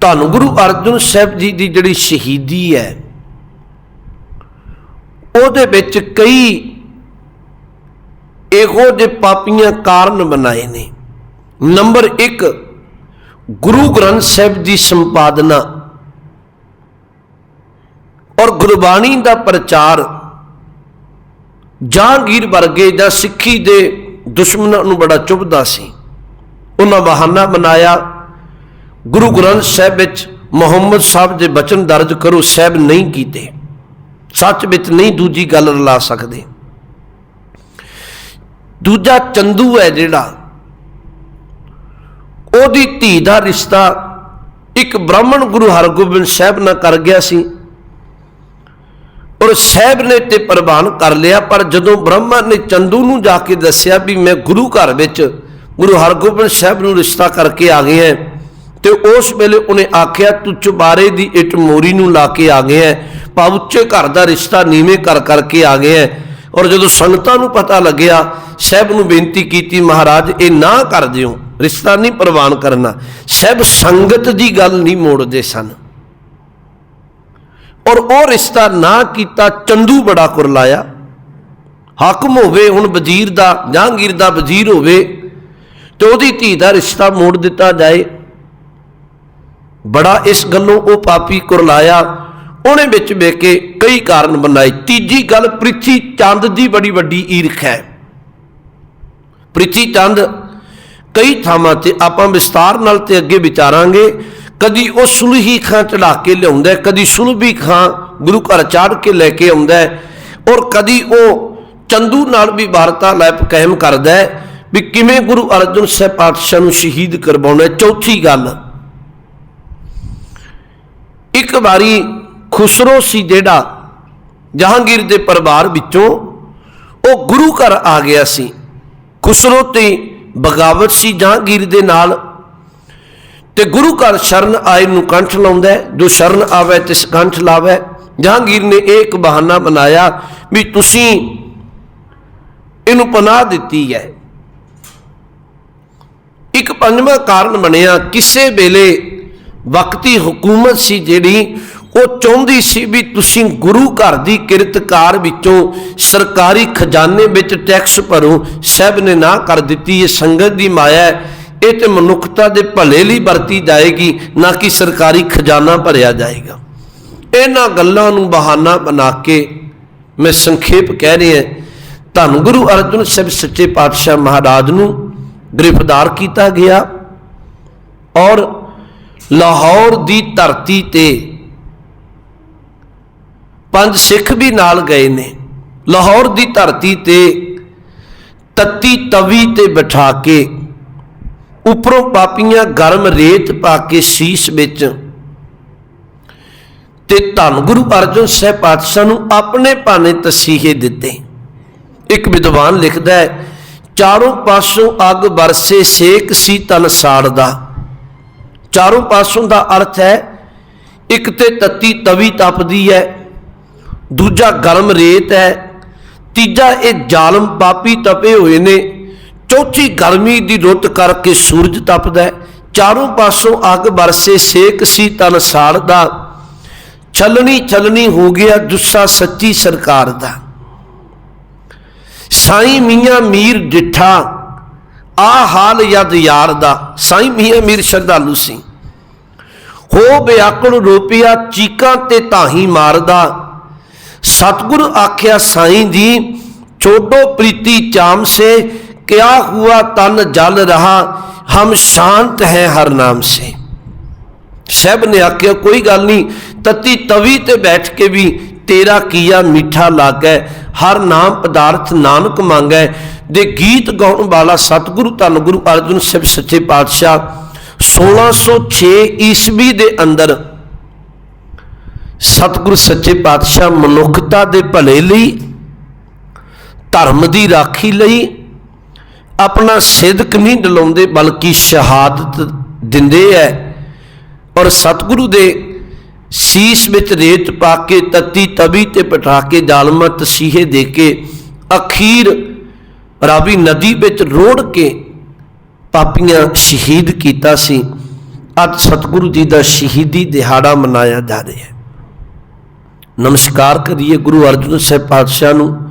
ਤੁਹਾਨੂੰ ਗੁਰੂ ਅਰਜਨ ਸਾਹਿਬ ਜੀ ਦੀ ਜਿਹੜੀ ਸ਼ਹੀਦੀ ਹੈ, ਉਹਦੇ ਵਿੱਚ ਕਈ ਇਹੋ ਜਿਹੇ ਪਾਪੀਆਂ ਕਾਰਨ ਬਣਾਏ ਨੇ। ਨੰਬਰ 1 ਗੁਰੂ ਗ੍ਰੰਥ ਸਾਹਿਬ ਦੀ ਸੰਪਾਦਨਾ ਔਰ ਗੁਰਬਾਣੀ ਦਾ ਪ੍ਰਚਾਰ ਜਹਾਂਗੀਰ ਵਰਗੇ ਜਾਂ ਸਿੱਖੀ ਦੇ ਦੁਸ਼ਮਣਾਂ ਨੂੰ ਬੜਾ ਚੁਭਦਾ ਸੀ। ਉਹਨਾਂ ਬਹਾਨਾ ਬਣਾਇਆ। ਗੁਰੂ ਗ੍ਰੰਥ ਸਾਹਿਬ ਵਿੱਚ ਮੁਹੰਮਦ ਸਾਹਿਬ ਦੇ ਬਚਨ ਦਰਜ ਕਰੋ, ਸਾਹਿਬ ਨਹੀਂ ਕੀਤੇ। ਸੱਚ ਵਿੱਚ ਨਹੀਂ ਦੂਜੀ ਗੱਲ ਰਲਾ ਸਕਦੇ। ਦੂਜਾ ਚੰਦੂ ਹੈ ਜਿਹੜਾ, ਉਹਦੀ ਧੀ ਦਾ ਰਿਸ਼ਤਾ ਇੱਕ ਬ੍ਰਾਹਮਣ ਗੁਰੂ ਹਰਗੋਬਿੰਦ ਸਾਹਿਬ ਨਾਲ ਕਰ ਗਿਆ ਸੀ। ਔਰ ਸਾਹਿਬ ਨੇ ਤੇ ਪ੍ਰਵਾਨ ਕਰ ਲਿਆ, ਪਰ ਜਦੋਂ ਬ੍ਰਹਮਾ ਨੇ ਚੰਦੂ ਨੂੰ ਜਾ ਕੇ ਦੱਸਿਆ ਵੀ ਮੈਂ ਗੁਰੂ ਘਰ ਵਿੱਚ ਗੁਰੂ ਹਰਗੋਬਿੰਦ ਸਾਹਿਬ ਨੂੰ ਰਿਸ਼ਤਾ ਕਰਕੇ ਆ ਗਿਆ ਤੇ ਉਸ ਵੇਲੇ ਉਹਨੇ ਆਖਿਆ, ਤੂੰ ਚੁਬਾਰੇ ਦੀ ਇੱਟ ਮੋਰੀ ਨੂੰ ਲਾ ਕੇ ਆ ਗਿਆ ਭਾਵ ਉੱਚੇ ਘਰ ਦਾ ਰਿਸ਼ਤਾ ਨੀਵੇਂ ਕਰ ਕਰਕੇ ਆ ਗਿਆ ਔਰ ਜਦੋਂ ਸੰਗਤਾਂ ਨੂੰ ਪਤਾ ਲੱਗਿਆ, ਸਾਹਿਬ ਨੂੰ ਬੇਨਤੀ ਕੀਤੀ, ਮਹਾਰਾਜ, ਇਹ ਨਾ ਕਰ ਦਿਓ। ਰਿਸ਼ਤਾ ਨਹੀਂ ਪ੍ਰਵਾਨ ਕਰਨਾ। ਸਾਹਿਬ ਸੰਗਤ ਦੀ ਗੱਲ ਨਹੀਂ ਮੋੜਦੇ ਸਨ। ਔਰ ਉਹ ਰਿਸ਼ਤਾ ਨਾ ਕੀਤਾ, ਚੰਦੂ ਬੜਾ ਕੁਰਲਾਇਆ। ਹਾਕਮ ਹੋਵੇ, ਹੁਣ ਵਜ਼ੀਰ ਦਾ, ਜਹਾਂਗੀਰ ਦਾ ਵਜ਼ੀਰ ਹੋਵੇ, ਤੇ ਉਹਦੀ ਧੀ ਦਾ ਰਿਸ਼ਤਾ ਮੋੜ ਦਿੱਤਾ ਜਾਏ। ਬੜਾ ਇਸ ਗੱਲੋਂ ਉਹ ਪਾਪੀ ਕੁਰਲਾਇਆ। ਉਹਨੇ ਵਿੱਚ ਵੇਖ ਕੇ ਕਈ ਕਾਰਨ ਬਣਾਏ। ਤੀਜੀ ਗੱਲ, ਪ੍ਰਿਥੀ ਚੰਦ ਦੀ ਬੜੀ ਵੱਡੀ ਈਰਖ ਹੈ। ਪ੍ਰਿਥੀ ਚੰਦ ਕਈ ਥਾਵਾਂ ਤੇ ਆਪਾਂ ਵਿਸਤਾਰ ਨਾਲ ਤੇ ਅੱਗੇ ਵਿਚਾਰਾਂਗੇ। ਕਦੀ ਉਹ ਸੁਲਹੀ ਖਾਂ ਚੜਾ ਕੇ ਲਿਆਉਂਦਾ ਕਦੀ ਸੁਲਭੀ ਖਾਂ ਗੁਰੂ ਘਰ ਚਾੜ ਕੇ ਲੈ ਕੇ ਆਉਂਦਾ ਔਰ ਕਦੀ ਉਹ ਚੰਦੂ ਨਾਲ ਵੀ ਵਾਰਤਾ ਵਾਰਤਾਲਾਪ ਕਾਇਮ ਕਰਦਾ ਵੀ ਕਿਵੇਂ ਗੁਰੂ ਅਰਜਨ ਸਾਹਿਬ ਪਾਤਸ਼ਾਹ ਨੂੰ ਸ਼ਹੀਦ ਕਰਵਾਉਣਾ ਚੌਥੀ ਗੱਲ ਇੱਕ ਵਾਰੀ ਖੁਸਰੋ ਸੀ ਜਿਹੜਾ ਜਹਾਂਗੀਰ ਦੇ ਪਰਿਵਾਰ ਵਿੱਚੋਂ, ਉਹ ਗੁਰੂ ਘਰ ਆ ਗਿਆ ਸੀ। ਖੁਸਰੋ ਤੇ ਬਗਾਵਤ ਸੀ ਜਹਾਂਗੀਰ ਦੇ ਨਾਲ। ਤੇ ਗੁਰੂ ਘਰ ਸ਼ਰਨ ਆਏ ਨੂੰ ਕੰਠ ਲਾਉਂਦਾ ਜੋ ਸ਼ਰਨ ਆਵੇ ਤਿਸ ਕੰਠ ਲਾਵੇ। ਜਹਾਂਗੀਰ ਨੇ ਇਹ ਇੱਕ ਬਹਾਨਾ ਬਣਾਇਆ ਵੀ ਤੁਸੀਂ ਇਹਨੂੰ ਪਨਾਹ ਦਿੱਤੀ ਹੈ। ਇੱਕ ਪੰਜਵਾਂ ਕਾਰਨ ਬਣਿਆ, ਕਿਸੇ ਵੇਲੇ ਵਕਤੀ ਹਕੂਮਤ ਸੀ ਜਿਹੜੀ ਉਹ ਚਾਹੁੰਦੀ ਸੀ ਵੀ ਤੁਸੀਂ ਗੁਰੂ ਘਰ ਦੀ ਕਿਰਤਕਾਰ ਵਿੱਚੋਂ ਸਰਕਾਰੀ ਖਜ਼ਾਨੇ ਵਿੱਚ ਟੈਕਸ ਭਰੋ ਸਭ ਨੇ ਨਾ ਕਰ ਦਿੱਤੀ, ਇਹ ਸੰਗਤ ਦੀ ਮਾਇਆ ਹੈ। ਇਹ ਤੇ ਮਨੁੱਖਤਾ ਦੇ ਭਲੇ ਲਈ ਵਰਤੀ ਜਾਏਗੀ, ਨਾ ਕਿ ਸਰਕਾਰੀ ਖਜ਼ਾਨਾ ਭਰਿਆ ਜਾਏਗਾ। ਇਹਨਾਂ ਗੱਲਾਂ ਨੂੰ ਬਹਾਨਾ ਬਣਾ ਕੇ ਮੈਂ ਸੰਖੇਪ ਕਹਿ ਰਿਹਾ ਧੰਨ ਗੁਰੂ ਅਰਜਨ ਸਾਹਿਬ ਸੱਚੇ ਪਾਤਸ਼ਾਹ ਮਹਾਰਾਜ ਨੂੰ ਗ੍ਰਿਫਤਾਰ ਕੀਤਾ ਗਿਆ ਔਰ ਲਾਹੌਰ ਦੀ ਧਰਤੀ ਤੇ ਪੰਜ ਸਿੱਖ ਵੀ ਨਾਲ ਗਏ ਨੇ। ਲਾਹੌਰ ਦੀ ਧਰਤੀ ਤੇ ਤੱਤੀ ਤਵੀ ਤੇ ਬਿਠਾ ਕੇ ਉਪਰੋਂ ਪਾਪੀਆਂ ਗਰਮ ਰੇਤ ਪਾ ਕੇ ਸੀਸ ਵਿੱਚ ਤੇ ਧੰਨ ਗੁਰੂ ਅਰਜਨ ਸਾਹਿਬ ਪਾਤਸ਼ਾਹ ਨੂੰ ਆਪਣੇ ਭਾਣੇ ਤਸੀਹੇ ਦਿੱਤੇ। ਇੱਕ ਵਿਦਵਾਨ ਲਿਖਦਾ ਹੈ, ਚਾਰੋਂ ਪਾਸੋਂ ਅੱਗ ਵਰਸੇ ਸੇਕ ਸੀ ਤਨ ਸਾੜਦਾ। ਚਾਰੋਂ ਪਾਸੋਂ ਦਾ ਅਰਥ ਹੈ, ਇੱਕ ਤੇ ਤੱਤੀ ਤਵੀ ਤਪਦੀ ਹੈ, ਦੂਜਾ ਗਰਮ ਰੇਤ ਹੈ, ਤੀਜਾ ਇਹ ਜ਼ਾਲਮ ਪਾਪੀ ਤਪੇ ਹੋਏ ਨੇ, ਚੌਥੀ ਗਰਮੀ ਦੀ ਰੁੱਤ ਕਰਕੇ ਸੂਰਜ ਤਪਦਾ ਹੈ, ਚਾਰੋਂ ਪਾਸੋਂ ਅੱਗ ਵਰਸੇ ਸੇਕ ਸੀ ਤਨ ਸਾੜਦਾ ਛਲਣੀ ਛਲਣੀ ਹੋ ਗਿਆ ਜੁੱਸਾ ਸੱਚੀ ਸਰਕਾਰ ਦਾ। ਸਾਈਂ ਮੀਆਂ ਮੀਰ ਡਿਠਾ ਆ ਹਾਲ ਯਦ ਯਾਰ ਦਾ ਸਾਈਂ ਮੀਆਂ ਮੀਰ ਸ਼ਰਧਾਲੂ ਸੀ। ਹੋ ਬਿਆਕਲ ਰੋਪਿਆ ਚੀਕਾਂ ਤੇ ਤਾਹੀ ਮਾਰਦਾ। ਸਤਗੁਰ ਆਖਿਆ, ਸਾਈਂ ਜੀ, ਛੋਟੋ ਪ੍ਰੀਤੀ ਚਾਮ ਸੇ, ਕਿਆ ਹੁਆ ਤਨ ਜਲ ਰਹਾ, ਹਮ ਸ਼ਾਂਤ ਹੈ ਹਰ ਨਾਮ ਸੇ। ਸਹਿਬ ਨੇ ਆਖਿਆ, ਕੋਈ ਗੱਲ ਨਹੀਂ, ਤਤੀ ਤਵੀ ਤੇ ਬੈਠ ਕੇ ਵੀ ਤੇਰਾ ਕੀਆ ਮਿੱਠਾ ਲਾਗੈ, ਹਰ ਨਾਮ ਪਦਾਰਥ ਨਾਨਕ ਮੰਗੈ ਦੇ ਗੀਤ ਗਾਉਣ ਵਾਲਾ ਸਤਿਗੁਰੂ ਧੰਨ ਗੁਰੂ ਅਰਜਨ ਸਾਹਿਬ ਸੱਚੇ ਪਾਤਸ਼ਾਹ 1606 ਈਸਵੀ ਦੇ ਅੰਦਰ ਸਤਿਗੁਰੂ ਸੱਚੇ ਪਾਤਸ਼ਾਹ ਮਨੁੱਖਤਾ ਦੇ ਭਲੇ ਲਈ, ਧਰਮ ਦੀ ਰਾਖੀ ਲਈ, ਆਪਣਾ ਸਿਦਕ ਨਹੀਂ ਡਲਾਉਂਦੇ ਬਲਕਿ ਸ਼ਹਾਦਤ ਦਿੰਦੇ ਐ ਔਰ ਸਤਿਗੁਰੂ ਦੇ ਸੀਸ ਵਿੱਚ ਰੇਤ ਪਾ ਕੇ ਤਤੀ ਤਵੀ ਤੇ ਪਟਾ ਕੇ ਜ਼ਾਲਮਾਂ ਤਸੀਹੇ ਦੇ ਕੇ ਅਖੀਰ ਰਾਵੀ ਨਦੀ ਵਿੱਚ ਰੋੜ ਕੇ ਪਾਪੀਆਂ ਸ਼ਹੀਦ ਕੀਤਾ ਸੀ। ਅੱਜ ਸਤਿਗੁਰੂ ਜੀ ਦਾ ਸ਼ਹੀਦੀ ਦਿਹਾੜਾ ਮਨਾਇਆ ਜਾ ਰਿਹਾ ਹੈ। ਨਮਸਕਾਰ ਕਰੀਏ ਗੁਰੂ ਅਰਜਨ ਸਾਹਿਬ ਪਾਤਸ਼ਾਹ ਨੂੰ।